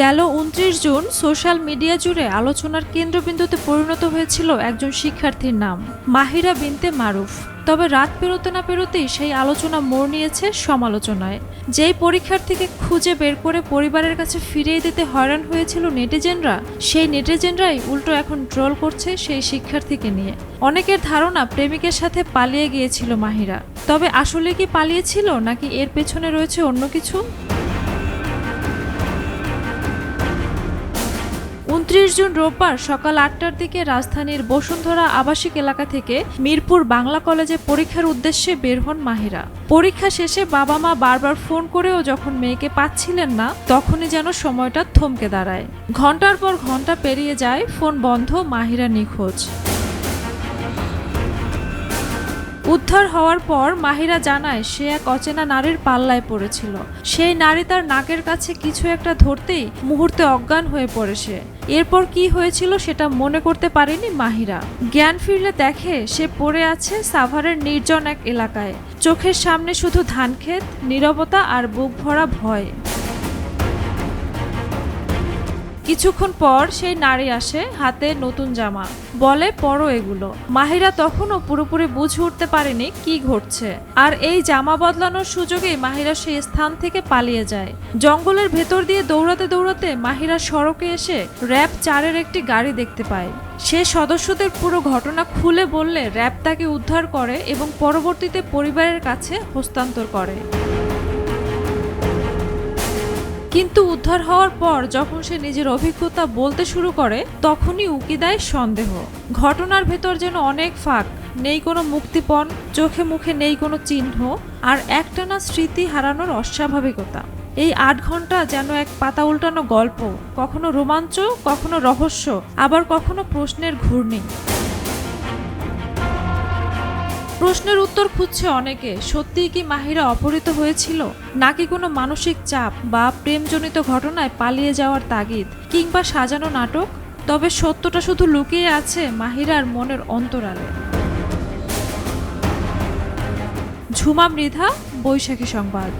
গেল উনত্রিশ June, social media জুড়ে আলোচনার কেন্দ্রবিন্দুতে পরিণত হয়েছিল একজন শিক্ষার্থীর নাম, মাহিরা বিনতে মারুফ। তবে রাত পেরোতে না পেরোতেই সেই আলোচনা মোড় নিয়েছে সমালোচনায়। যেই পরীক্ষার্থীকে খুঁজে বের করে পরিবারের কাছে ফিরিয়ে দিতে হয়রান হয়েছিল নেটিজেনরা, সেই নেটিজেনরাই উল্টো এখন ট্রোল করছে সেই শিক্ষার্থীকে নিয়ে। অনেকের ধারণা প্রেমিকের সাথে পালিয়ে গিয়েছিল মাহিরা। তবে আসলে কি পালিয়েছিল নাকি এর পেছনে রয়েছে অন্য কিছু? উনত্রিশ জুন রোববার সকাল আটটার দিকে রাজধানীর বসুন্ধরা আবাসিক এলাকা থেকে মিরপুর বাংলা কলেজে পরীক্ষার উদ্দেশ্যে বের হন মাহিরা। পরীক্ষা শেষে বাবা মা বারবার ফোন করেও যখন মেয়েকে পাচ্ছিলেন না, তখনই যেন সময়টা থমকে দাঁড়ায়। ঘণ্টার পর ঘণ্টা পেরিয়ে যায়, ফোন বন্ধ, মাহিরা নিখোঁজ। উদ্ধার হওয়ার পর মাহিরা জানায়, সে এক অচেনা নারীর পাল্লায় পড়েছিল। সেই নারী তার নাকের কাছে কিছু একটা ধরতেই মুহূর্তে অজ্ঞান হয়ে পড়ে সে। এরপর কি হয়েছিল সেটা মনে করতে পারেনি মাহিরা। জ্ঞান ফিরলে দেখে সে পড়ে আছে সাভারের নির্জন এক এলাকায়। চোখের সামনে শুধু ধানক্ষেত, নীরবতা আর বুক ভরা ভয়। কিছুক্ষণ পর সেই নারী আসে হাতে নতুন জামা। বলে, পরো এগুলো। মাহিরা তখনও পুরোপুরি বুঝে উঠতে পারেনি কি ঘটছে। আর এই জামা বদলানোর সুযোগেই মাহিরা সেই স্থান থেকে পালিয়ে যায়। জঙ্গলের ভেতর দিয়ে দৌড়াতে দৌড়াতে মাহিরা সড়কে এসে র্যাব চারের একটি গাড়ি দেখতে পায়। সে সদস্যদের পুরো ঘটনা খুলে বললে, র্যাব তাকে উদ্ধার করে এবং পরবর্তীতে পরিবারের কাছে হস্তান্তর করে। কিন্তু উদ্ধার হওয়ার পর যখন সে নিজের অভিজ্ঞতা বলতে শুরু করে, তখনই উকি দেয় সন্দেহ। ঘটনার ভেতর যেন অনেক ফাঁক, নেই কোনো মুক্তিপণ, চোখে মুখে নেই কোনো চিহ্ন, আর একটানা স্মৃতি হারানোর অস্বাভাবিকতা। এই আট ঘণ্টা যেন এক পাতা উল্টানো গল্প, কখনো রোমাঞ্চ, কখনো রহস্য, আবার কখনো প্রশ্নের ঘূর্ণি। প্রশ্নের উত্তর খুঁজছে অনেকে। সত্যিই কি মাহিরা অপহৃত হয়েছিল? নাকি কোনো মানসিক চাপ বা প্রেমজনিত ঘটনায় পালিয়ে যাওয়ার তাগিদ কিংবা সাজানো নাটক? তবে সত্যটা শুধু লুকিয়ে আছে মাহিরার মনের অন্তরালে। ঝুমা মৃধা, বৈশাখী সংবাদ।